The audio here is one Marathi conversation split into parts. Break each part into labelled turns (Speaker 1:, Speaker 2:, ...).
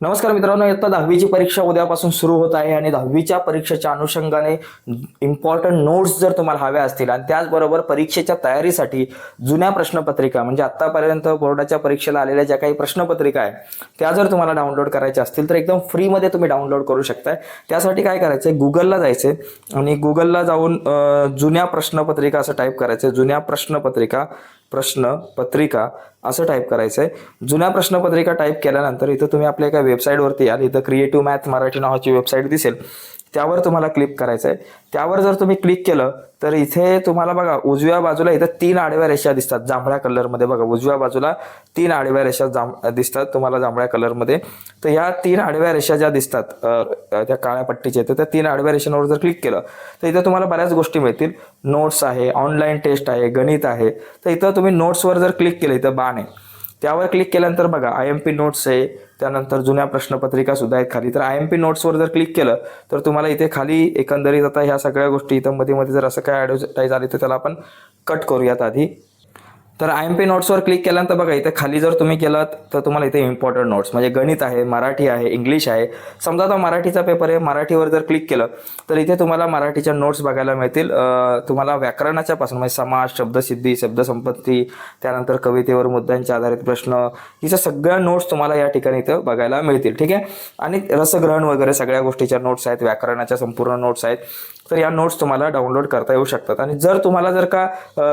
Speaker 1: नमस्कार मित्रांनो इयत्ता दहावीची परीक्षा उद्यापासून सुरू होत आहे आणि दहावीच्या परीक्षेच्या अनुषंगाने इम्पॉर्टंट नोट्स जर तुम्हाला हव्या असतील आणि त्याचबरोबर परीक्षेच्या तयारीसाठी जुन्या प्रश्नपत्रिका म्हणजे आत्तापर्यंत बोर्डाच्या परीक्षेला आलेल्या ज्या काही प्रश्नपत्रिका आहे त्या जर तुम्हाला डाउनलोड करायच्या असतील तर एकदम फ्रीमध्ये तुम्ही डाउनलोड करू शकताय. त्यासाठी काय करायचं आहे गुगलला जायचं आणि गुगलला जाऊन जुन्या प्रश्नपत्रिका असं टाईप करायचं जुन्या प्रश्नपत्रिका प्रश्न पत्रिका असं टाईप करायचं आहे जुन्या प्रश्नपत्रिका टाईप केल्यानंतर इथं तुम्ही आपल्या एका वेबसाईटवरती याल. इथं क्रिएटिव्ह मॅथ मराठी नावाची वेबसाईट दिसेल. त्यावर तुम्हाला क्लिक करायचं आहे त्यावर जर तुम्ही क्लिक केलं तर इथे तुम्हाला बघा उजव्या बाजूला इथं तीन आडव्या रेषा दिसतात जांभळ्या कलरमध्ये बघा उजव्या बाजूला तीन आडव्या रेषा जांभ दिसतात तुम्हाला जांभळ्या कलरमध्ये तर ह्या तीन आडव्या रेषा ज्या दिसतात त्या काळ्या पट्टीच्या तर त्या तीन आडव्या रेषांवर जर क्लिक केलं तर इथं तुम्हाला बऱ्याच गोष्टी मिळतील. नोट्स आहे ऑनलाईन टेस्ट आहे गणित आहे. तर इथं तुम्ही नोट्सवर जर क्लिक केलं इथं बाण आहे. त्यावर क्लिक केल्यानंतर बघा आय एम पी नोट्स आहे त्यानंतर जुन्या प्रश्नपत्रिका सुद्धा आहेत खाली. तर आय एम पी नोट्सवर जर क्लिक केलं तर तुम्हाला इथे खाली एकंदरीत आता ह्या सगळ्या गोष्टी इथं मध्ये मध्ये जर असं काय ॲडव्हर्टाईज आली तर त्याला आपण कट करूयात आधी. तर आय एम पी नोट्सवर क्लिक केल्यानंतर बघा इथे खाली जर तुम्ही केलात तर तुम्हाला इथे इम्पॉर्टंट नोट्स म्हणजे गणित आहे मराठी आहे इंग्लिश आहे. समजा आता मराठीचा पेपर आहे मराठीवर जर क्लिक केलं तर इथे तुम्हाला मराठीच्या नोट्स बघायला मिळतील. तुम्हाला व्याकरणाच्या पासून म्हणजे समाज शब्दसिद्धी शब्दसंपत्ती त्यानंतर कवितेवर मुद्द्यांच्या आधारित प्रश्न हिच्या सगळ्या नोट्स तुम्हाला या ठिकाणी इथं बघायला मिळतील ठीक आहे? आणि रसग्रहण वगैरे सगळ्या गोष्टीच्या नोट्स आहेत व्याकरणाच्या संपूर्ण नोट्स आहेत. तर या नोट्स तुम्हाला डाउनलोड करता येऊ शकतात. आणि जर तुम्हाला जर का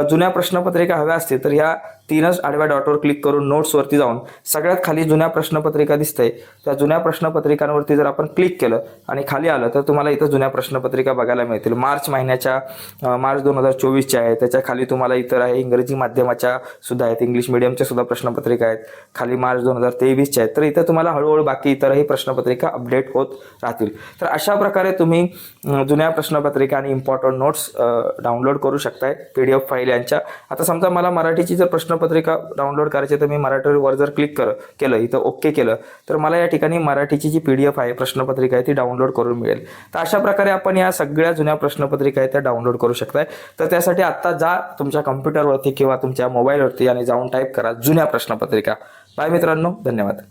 Speaker 1: जुन्या प्रश्नपत्रिका हव्या असतील तर ह्या तीनच आडव्या डॉटवर क्लिक करून नोट्सवरती जाऊन सगळ्यात खाली जुन्या प्रश्नपत्रिका दिसते त्या जुन्या प्रश्नपत्रिकांवरती जर आपण क्लिक केलं आणि खाली आलं तर तुम्हाला इथं जुन्या प्रश्नपत्रिका बघायला मिळतील. मार्च महिन्याच्या मार्च दोन हजार चोवीसच्या आहे त्याच्याखाली तुम्हाला इतर आहे इंग्रजी माध्यमाच्या सुद्धा आहेत इंग्लिश मिडियमच्या सुद्धा प्रश्नपत्रिका आहेत. खाली मार्च दोन हजार तेवीसच्या आहेत. तर इथं तुम्हाला हळूहळू बाकी इतरही प्रश्नपत्रिका अपडेट होत राहतील. तर अशा प्रकारे तुम्ही जुन्या प्रश्नपत्रिका आणि इम्पॉर्टंट नोट्स डाउनलोड करू शकताय. पी डी एफ फाईल यांच्या. आता समजा मला मराठीची जर प्रश्न प्रश्नपत्रिका डाउनलोड करायची तर मी मराठीवर जर क्लिक कर केलं इथं ओके केलं तर मला या ठिकाणी मराठीची जी पी डी एफ आहे प्रश्नपत्रिका आहे ती डाउनलोड करून मिळेल. तर अशा प्रकारे आपण या सगळ्या जुन्या प्रश्नपत्रिका आहेत त्या डाउनलोड करू शकताय. तर त्यासाठी आत्ता जा तुमच्या कम्प्युटरवरती किंवा तुमच्या मोबाईलवरती आणि जाऊन टाईप करा जुन्या प्रश्नपत्रिका. बाय मित्रांनो धन्यवाद.